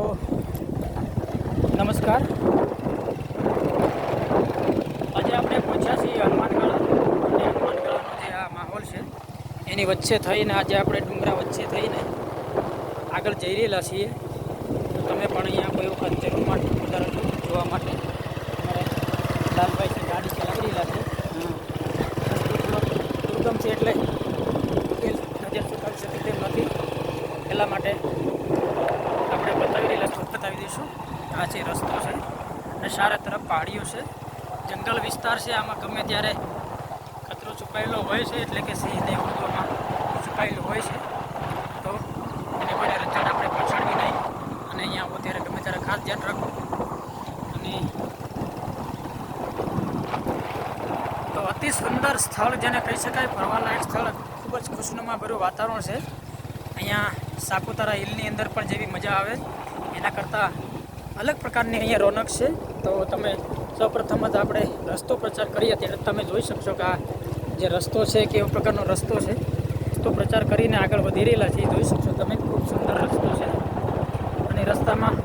તો નમસ્કાર. આજે આપણે પહોંચ્યા છીએ હનુમાનગઢ અને હનુમાનગઢનો જે આ માહોલ છે, એની વચ્ચે થઈને આજે આપણે ડુંગરા વચ્ચે થઈને આગળ જઈ રહેલા છીએ. તમે પણ અહીંયા કોઈ વખત જરૂર માટે પધારજો જોવા માટે? અમારે લાલભાઈ ગાડી ચલાવી રહેલા છે. દુર્ગમ છે એટલે નજર ચૂકવી શકે તેમ નથી. એટલા માટે બતાવી આ રસ્તો છે. અને સારા તરફ પહાડીઓ છે. જંગલ વિસ્તાર છે. આમાં ગમે ત્યારે કચરો છુપાયેલો હોય છે, એટલે કે સિંહને ઉર્દુમાં છુપાયેલું હોય છે. તો એને કોઈ રચણ આપણે પછાડવી નહીં. અને અહીંયા આવો ત્યારે ગમે ત્યારે ખાસ ધ્યાન રાખવું અને તો અતિ સુંદર સ્થળ જેને કહી શકાય ફરવાલાયક સ્થળ, ખૂબ જ ખુશનુમા ભર્યું વાતાવરણ છે. અહીંયા સાપુતારા હિલની અંદર પણ જેવી મજા આવે. એના કરતાં અલગ પ્રકારની અહીંયા રોનક છે. તો તમે સૌપ્રથમ જ આપણે રસ્તો પ્રચાર કરીએ ત્યારે તમે જોઈ શકશો કે આ જે રસ્તો છે કેવો પ્રકારનો રસ્તો છે. રસ્તો પ્રચાર કરીને આગળ વધી રહેલા છે એ જોઈ શકશો તમે, ખૂબ સુંદર રસ્તો છે. અને રસ્તામાં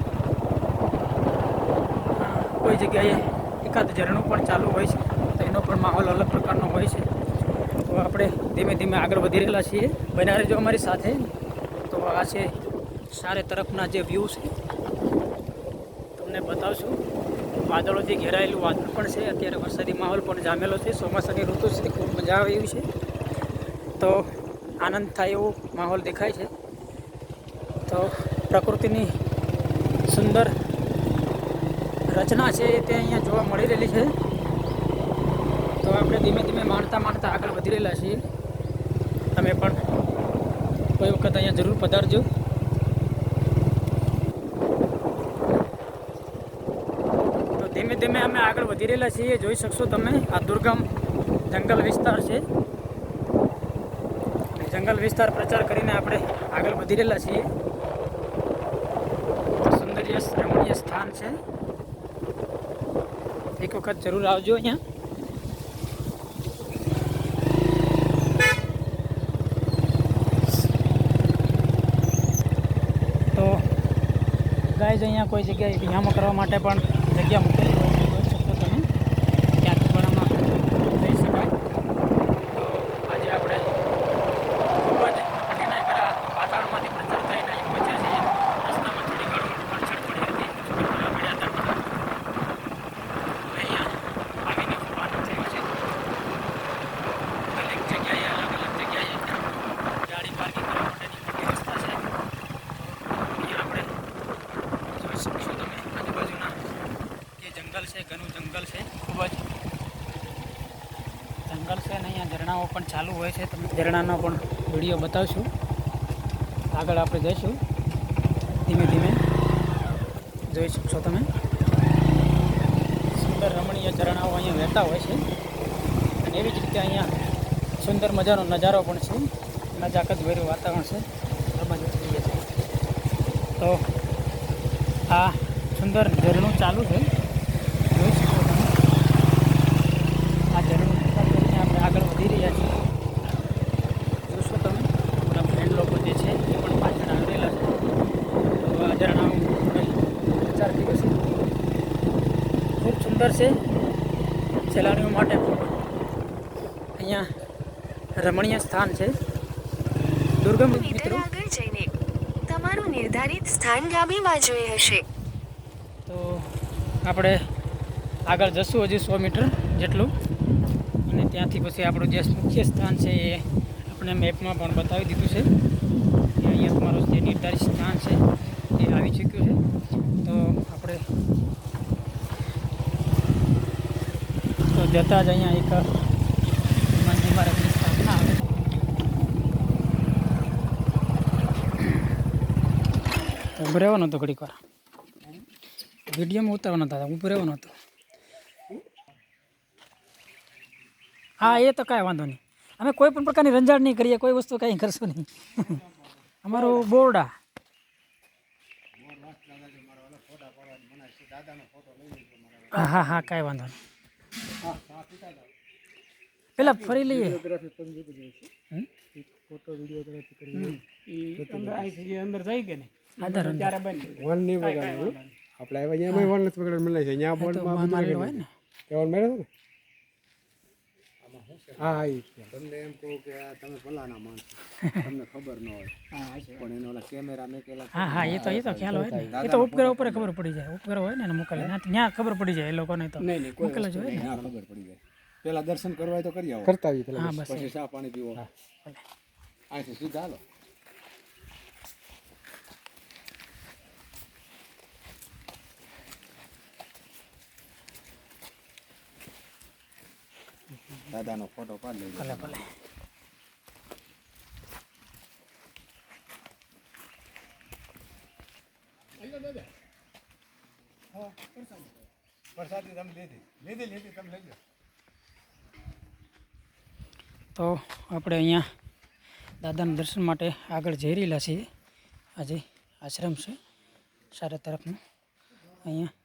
કોઈ જગ્યાએ એકાદ ઝરણું પણ ચાલુ હોય છે. તો એનો પણ માહોલ અલગ પ્રકારનો હોય છે. તો આપણે ધીમે ધીમે આગળ વધી રહેલા છીએ. બનારે જો અમારી સાથે. તો આ છે ચારે તરફના જે વ્યૂ છે, તમને બતાવશું. વાદળોથી ઘેરાયેલું વાદળ પણ છે, અત્યારે વરસાદી માહોલ પણ જામેલો છે. ચોમાસાની ઋતુ છે, ખૂબ મજા આવે એવી છે. તો આનંદ થાય એવો માહોલ દેખાય છે. તો પ્રકૃતિની સુંદર રચના છે તે અહીંયા જોવા મળી રહેલી છે. તો આપણે ધીમે ધીમે માણતા માણતા આગળ વધી રહેલા છીએ. તમે પણ કોઈ વખત અહીંયા જરૂર પધારજો. ધીમે ધીમે અમે આગળ વધી રહેલા છીએ. જોઈ શકશો તમે. આ દુર્ગમ જંગલ વિસ્તાર છે. જંગલ વિસ્તાર પ્રચાર કરીને આપણે આગળ વધી રહેલા છીએ. સૌંદર્ય રમણીય સ્થાન છે. એક વખત જરૂર આવજો અહીંયા. તો ગાય અહીંયા કોઈ જગ્યાએ વિહામો કરવા માટે પણ જગ્યા મૂકેલી હોય છે જોઈ શકો તમે ત્યાંથી પણ આમાં જઈ શકાય તો આજે આપણે ખૂબ જ કઠિનાઈભરા વાતાવરણમાંથી પ્રચાર થઈને અહીં પહોંચ્યા છીએ રસ્તામાં થોડી ઘણી અડચણ પડી હતી મુશ્કેલીઓ પડ્યા હતા બધા અહીંયા આવીને ખૂબ આનંદ થયો છે દરેક જગ્યાએ અલગ અલગ જગ્યાએ ગાડી પાર્કિંગ કરવા માટેની મોટી રસ્તા છે અહીંયા આપણે જોઈ શકશો તમે આજુબાજુના જે જંગલ છે ઘણું જંગલ છે, ખૂબ જ જંગલ છે અને અહીંયા ઝરણાઓ પણ ચાલુ હોય છે તમે ઝરણાનો પણ વીડિયો બતાવશું. આગળ આપણે જઈશું. ધીમે ધીમે જોઈ શકશો તમે. સુંદર રમણીય ઝરણાઓ અહીંયા વહેતા હોય છે. અને એવી જ રીતે અહીંયા સુંદર મજાનો નજારો પણ છે. નજાકત ભર્યું વાતાવરણ છે. બાજુ છીએ તો આ સુંદર ઝરણું ચાલુ છે જોઈ શકો તમે આ ઝરણું પ્રચાર કરીને આપણે આગળ વધી રહ્યા છીએ જોશો તમે આપણા ફ્રેન્ડ લોકો જે છે એ પણ પાછળ આવેલા છે તો આ ઝરણાઓ પ્રચાર કર્યો છે ખૂબ સુંદર છે. સહેલાણીઓ માટે અહીંયા રમણીય સ્થાન છે. દુર્ગમ મિત્રો. આગળ જઈને તમારું નિર્ધારિત સ્થાન ડાબી બાજુએ હશે. તો આપણે આગળ જશું હજી સો મીટર જેટલું. અને ત્યાંથી પછી આપણું જે મુખ્ય સ્થાન છે એ આપણે મેપમાં પણ બતાવી દીધું છે. કે અહીંયા તમારું જે નિર્ધારિત સ્થાન છે એ આવી ચૂક્યું છે. તો આપણે તો જતાં જ અહીંયા એક હનુમાનજી મહારાજની ઊભો રહેવાનો હતો ઘડીક વાર. વિડીયોમાં ઉતારવાનો હતા ઊભો રહેવાનો હતો. હા, એ તો કાંઈ વાંધો નહીં. અમે કોઈ પણ પ્રકારની રંજાડ નહીં કરીએ, કોઈ વસ્તુ કાંઈ કરશું નહીં. અમારું બોરડા. હા હા, કાંઈ વાંધો નહીં. પેલા ફરી લઈએ? ફોટો વિડીયોગ્રાફી કરી અંદર જાય કે નહીં આધાર અંદર વન નહીં વગાડવાનું આપણે આવ્યા અહીંયા એમાંય વન નથી વગાડવાનું મળે છે અહીંયા બોર્ડમાં હોય ને. તે વન મળ્યો હતો ને? હા એ તમને એમ કહું કે આ તમે ભલાના માણસો. તમને ખબર ન હોય. પણ એનો ઓલા કેમેરા મેકેલા હા હા એ તો એ તો ખ્યાલ હોય ને. એ તો ઉપગ્રહ ઉપર ખબર પડી જાય. ઉપગ્રહ હોય ને મોકલે. ના ત્યાં ખબર પડી જાય એ લોકોને તો. નહીં નહીં મોકલે જ હોય ને. ખબર પડી જાય. પેલા દર્શન કરવા તો કરી આવો. કરતા આવી પેલા પછી ચા પાણી પીવો. અહીંથી સીધા હાલો. દાદાનો ફોટો પાડ લઈ ભલે ભલે. તો આપણે અહીંયા દાદાના દર્શન માટે આગળ જઈ રહેલા છીએ. આજે આશ્રમ છે સારા તરફનું. અહીંયા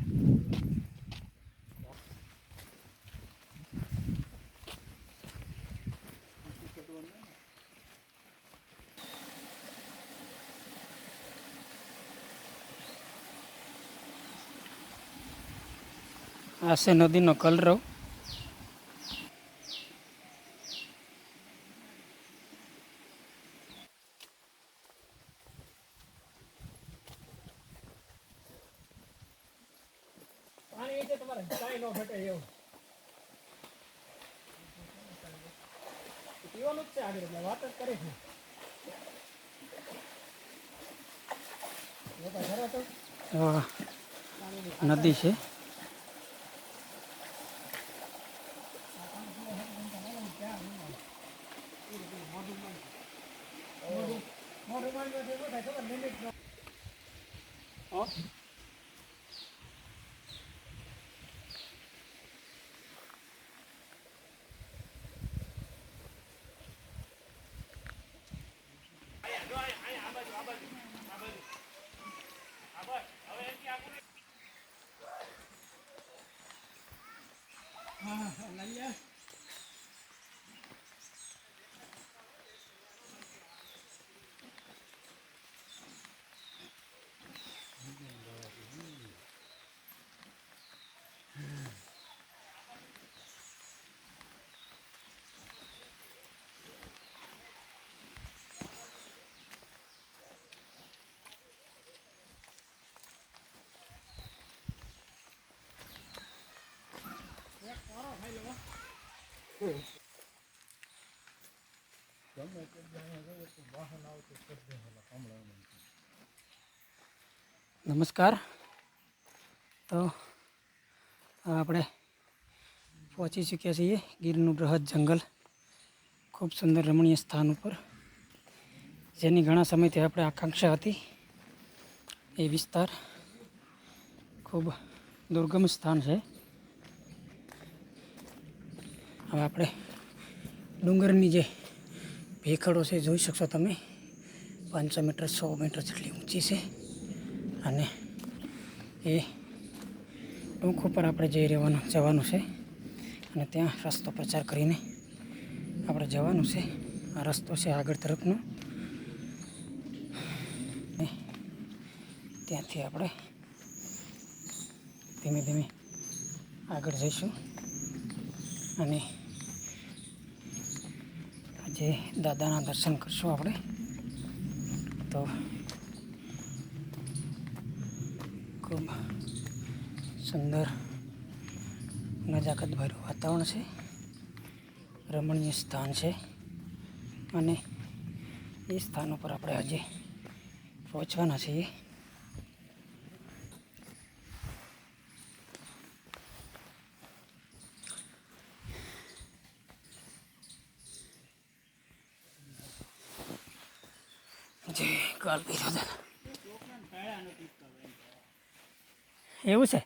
આ છે નદીનો કલરવ. આ નદી છે. નમસ્કાર તો હવે આપણે પહોંચી ચૂક્યા છીએ ગીરનું બૃહદ જંગલ ખૂબ સુંદર રમણીય સ્થાન ઉપર જેની ઘણા સમયથી આપણે આકાંક્ષા હતી એ વિસ્તાર ખૂબ દુર્ગમ સ્થાન છે હવે આપણે ડુંગરની જે ભેખડો છે, જોઈ શકશો તમે. પાંચસો મીટર, સો મીટર જેટલી ઊંચી છે. અને એ ટૂંક ઉપર આપણે જઈ રહેવાનું, જવાનું છે. અને ત્યાં રસ્તો પ્રચાર કરીને આપણે જવાનું છે. આ રસ્તો છે આગળ તરફનો. ત્યાંથી આપણે ધીમે ધીમે આગળ જઈશું. અને આજે દાદાના દર્શન કરશું આપણે. તો ખૂબ સુંદર, નજાકતભર્યું વાતાવરણ છે. રમણીય સ્થાન છે. અને એ સ્થાન ઉપર આપણે આજે પહોંચવાના છીએ. એવું છે?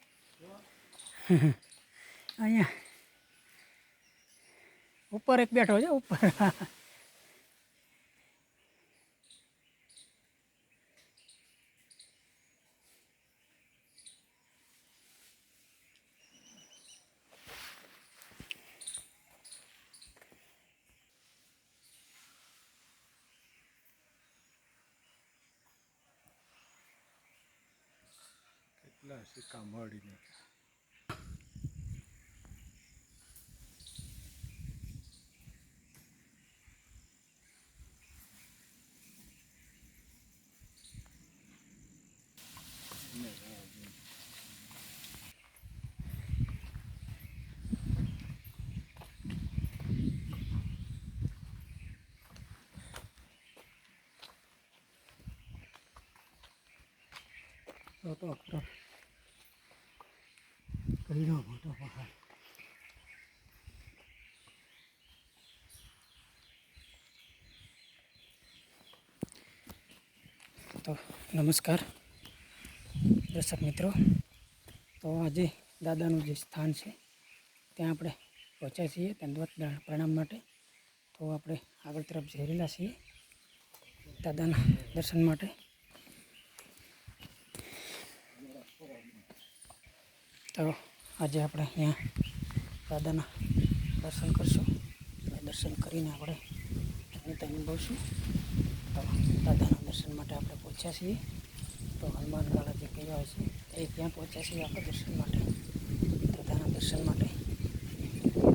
અહીંયા. ઉપર એક બેઠો છે ઉપર. કેટલા સિક્કા મળીને. ફોટો ફોટો કઈનો ફોટો પહાડ તો નમસ્કાર, દર્શક મિત્રો. તો આજે દાદાનું જે સ્થાન છે, ત્યાં આપણે પહોંચ્યા છીએ દંડવત પ્રણામ માટે. તો આપણે આગળ તરફ જઈ રહેલા છીએ, દાદાના દર્શન માટે. તો આજે આપણે અહીંયા દાદાના દર્શન કરશું. દર્શન કરીને આપણે ધન્યતા અનુભવશું તો દાદાના દર્શન માટે આપણે પહોંચ્યા છીએ. તો હનુમાન ગાળા જે કહેવાય છે, એ ત્યાં પહોંચ્યા છીએ આપણે દર્શન માટે. દાદાના દર્શન માટે.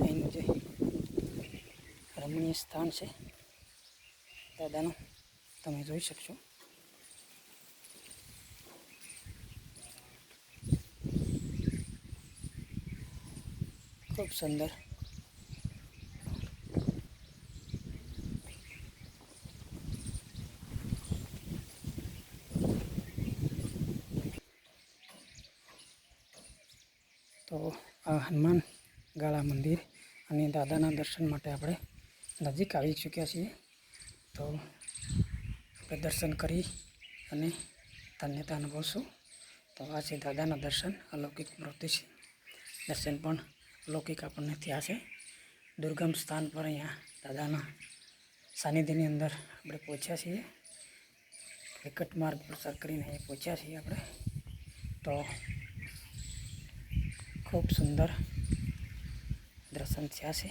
અહીંનું જે રમણીય સ્થાન છે, દાદાનું તમે જોઈ શકશો. ખૂબ સુંદર તો આ હનુમાન ગાળા મંદિર અને દાદાના દર્શન માટે આપણે નજીક આવી ચૂક્યા છીએ. તો આપણે દર્શન કરી અને ધન્યતા અનુભવશું. તો આ છે દાદાના દર્શન, અલૌકિક મૂર્તિ છે. દર્શન પણ લૌકિક આપણને થયા છે. દુર્ગમ સ્થાન પર અહીંયા દાદાના સાનિધ્યની અંદર આપણે પહોંચ્યા છીએ. વિકટ માર્ગ પ્રસાર કરીને અહીંયા પહોંચ્યા છીએ આપણે. તો ખૂબ સુંદર દર્શન થયા છે.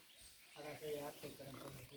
જાય સાડા છ આઠ કરંટ